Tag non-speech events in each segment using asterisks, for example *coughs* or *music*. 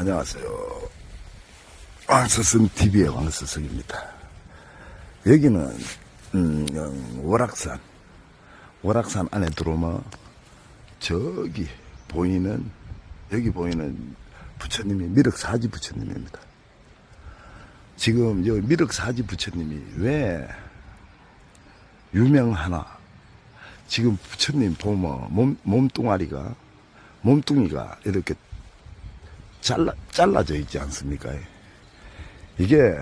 안녕하세요. 왕스승 TV의 왕스승입니다. 여기는 음, 음, 월악산, 월악산 안에 들어오면 저기 보이는 여기 보이는 부처님이 미륵사지 부처님입니다. 지금 여기 미륵사지 부처님이 왜 유명하나? 지금 부처님 보면 몸, 몸뚱아리가 몸뚱이가 이렇게 잘라, 잘라져 있지 않습니까? 이게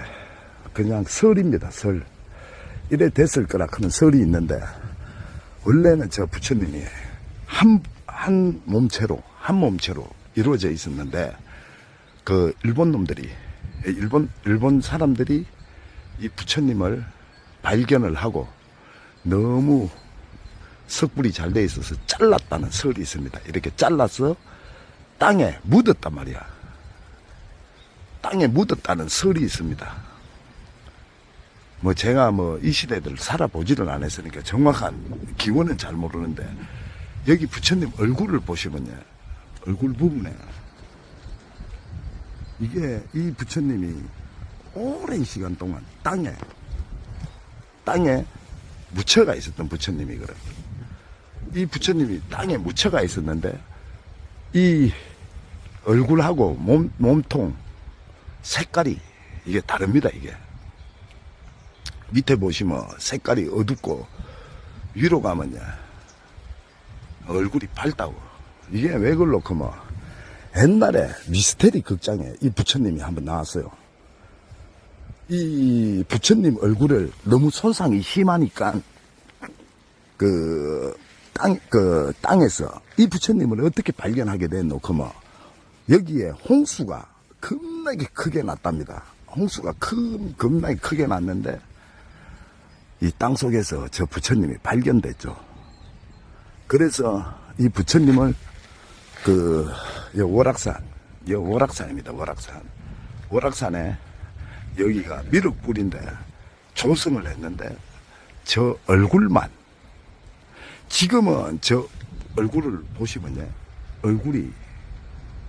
그냥 설입니다, 설. 이래 됐을 거라 하는 설이 있는데, 원래는 저 부처님이 한, 한 몸체로, 한 몸체로 이루어져 있었는데, 그 일본 놈들이, 일본, 일본 사람들이 이 부처님을 발견을 하고 너무 석불이 잘 돼 있어서 잘랐다는 설이 있습니다. 이렇게 잘라서 땅에 묻었단 말이야. 땅에 묻었다는 설이 있습니다. 뭐 제가 뭐 이 시대들 살아보지를 않았으니까 정확한 기원은 잘 모르는데 여기 부처님 얼굴을 보시면요. 얼굴 부분에 이게 이 부처님이 오랜 시간 동안 땅에 땅에 묻혀가 있었던 부처님이거든. 이 부처님이 땅에 묻혀가 있었는데 이 얼굴하고 몸, 몸통 색깔이 이게 다릅니다, 이게. 밑에 보시면 색깔이 어둡고 위로 가면요. 얼굴이 밝다고. 이게 왜 그럴까 뭐. 옛날에 미스테리 극장에 이 부처님이 한번 나왔어요. 이 부처님 얼굴을 너무 손상이 심하니까 그 땅, 그 땅에서 이 부처님을 어떻게 발견하게 됐노? 그뭐 여기에 홍수가 겁나게 크게 났답니다. 홍수가 큰, 겁나게 크게 났는데 이 땅 속에서 저 부처님이 발견됐죠. 그래서 이 부처님을 그, 여 월악산, 여 월악산입니다. 월악산. 월악산에 여기가 미륵불인데 조성을 했는데 저 얼굴만 지금은 저 얼굴을 보시면요. 얼굴이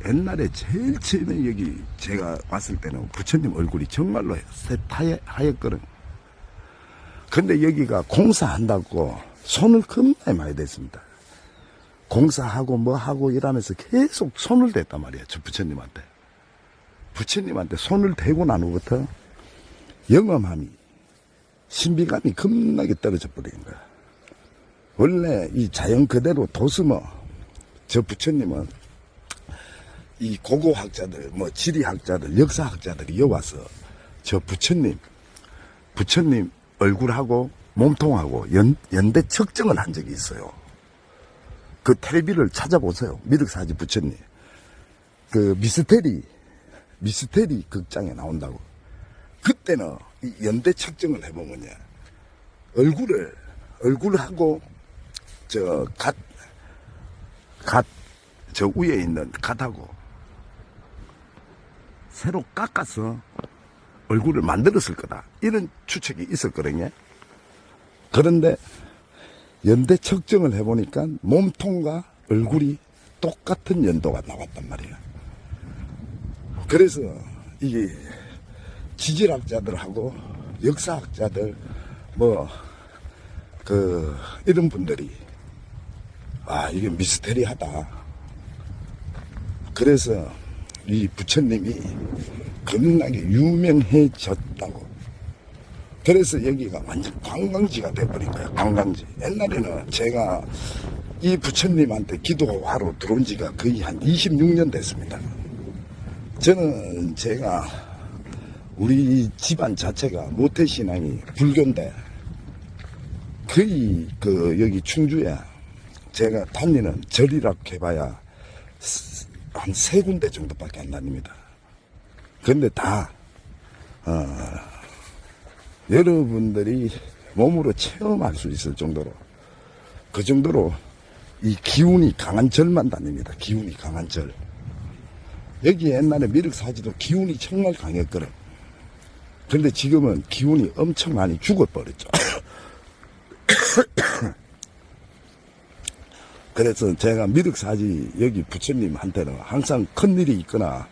옛날에 제일 처음에 여기 제가 왔을 때는 부처님 얼굴이 정말로 새 하얗, 하얗거든. 근데 여기가 공사한다고 손을 겁나 많이 댔습니다. 공사하고 뭐 하고 이러면서 계속 손을 댔단 말이야. 저 부처님한테. 부처님한테 손을 대고 난 후부터 영험함이 신비감이 겁나게 떨어져 버린 거야. 원래 이 자연 그대로 도스머 저 부처님은 이 고고학자들, 뭐 지리학자들, 역사학자들이 여기 와서 저 부처님, 부처님 얼굴하고 몸통하고 연, 연대 측정을 한 적이 있어요. 그 텔레비를 찾아보세요. 미륵사지 부처님. 그 미스테리, 미스테리 극장에 나온다고. 그때는 이 연대 측정을 해보면요. 얼굴을, 얼굴하고 저 갓, 갓, 저 위에 있는 갓하고 새로 깎아서 얼굴을 만들었을 거다. 이런 추측이 있었거든요. 그런데 연대 측정을 해보니까 몸통과 얼굴이 똑같은 연도가 나왔단 말이에요. 그래서 이게 지질학자들하고 역사학자들 뭐 그 이런 분들이 아 이게 미스테리하다. 그래서 이 부처님이 겁나게 유명해졌다고. 그래서 여기가 완전 관광지가 돼버린 거야, 관광지. 옛날에는 제가 이 부처님한테 기도하러 들어온 지가 거의 한 26년 됐습니다. 저는 제가 우리 집안 자체가 모태신앙이 불교인데 거의 그 여기 충주에 제가 다니는 절이라고 해봐야 한 세 군데 정도밖에 안 다닙니다. 근데 다, 어, 여러분들이 몸으로 체험할 수 있을 정도로, 그 정도로 이 기운이 강한 절만 다닙니다. 기운이 강한 절. 여기 옛날에 미륵사지도 기운이 정말 강했거든. 근데 지금은 기운이 엄청 많이 죽어버렸죠. *coughs* *coughs* 그래서 제가 미륵사지 여기 부처님한테는 항상 큰 일이 있거나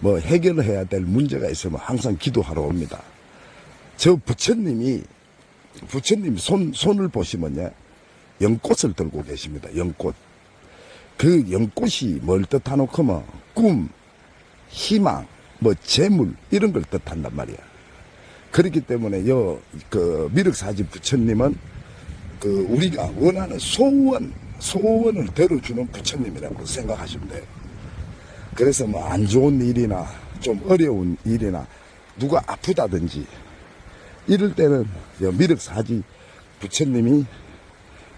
뭐 해결해야 될 문제가 있으면 항상 기도하러 옵니다. 저 부처님이 부처님 손 손을 보시면요 연꽃을 들고 계십니다. 연꽃 그 연꽃이 뭘 뜻하노 면 꿈, 희망, 뭐 재물 이런 걸 뜻한단 말이야. 그렇기 때문에 요 그 미륵사지 부처님은 그 우리가 원하는 소원 소원을 들어주는 부처님이라고 생각하시면 돼요. 그래서 뭐 안 좋은 일이나 좀 어려운 일이나 누가 아프다든지 이럴 때는 요 미륵사지 부처님이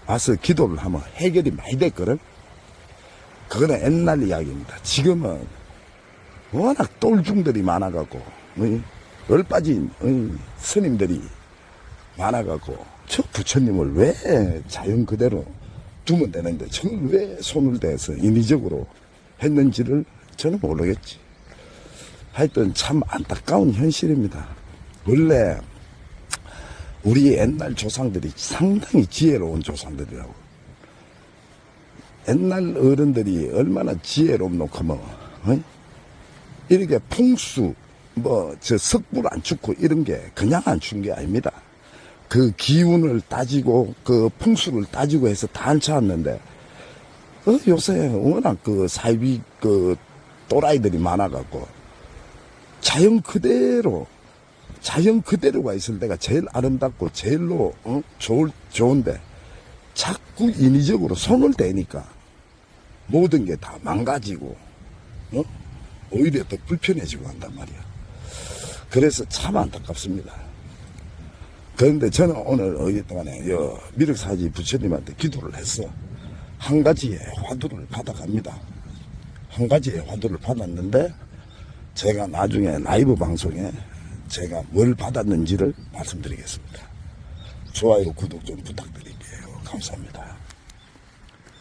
와서 기도를 하면 해결이 많이 됐거든. 그거는 옛날 이야기입니다. 지금은 워낙 똘중들이 많아갖고? 얼빠진? 스님들이 많아갖고 저 부처님을 왜 자연 그대로 두면 되는데 저걸 왜 손을 대서 인위적으로 했는지를 저는 모르겠지. 하여튼 참 안타까운 현실입니다. 원래 우리 옛날 조상들이 상당히 지혜로운 조상들이라고. 옛날 어른들이 얼마나 지혜롭노 하면 어이? 이렇게 풍수 뭐 저 석불 안 죽고 이런 게 그냥 안 죽은 게 아닙니다. 그 기운을 따지고 그 풍수를 따지고 해서 다안 찾았는데 어, 요새 워낙 그 사이비 그 또라이들이 많아갖고 자연 그대로 자연 그대로가 있을 때가 제일 아름답고 제일로 어? 좋을 좋은데 자꾸 인위적으로 손을 대니까 모든 게 다 망가지고 어? 오히려 더 불편해지고 한단 말이야. 그래서 참 안타깝습니다. 그런데 저는 오늘 어기 동안에 여 미륵사지 부처님한테 기도를 했어. 한 가지의 화두를 받아갑니다. 한 가지의 화두를 받았는데 제가 나중에 라이브 방송에 제가 뭘 받았는지를 말씀드리겠습니다. 좋아요, 구독 좀 부탁드릴게요. 감사합니다.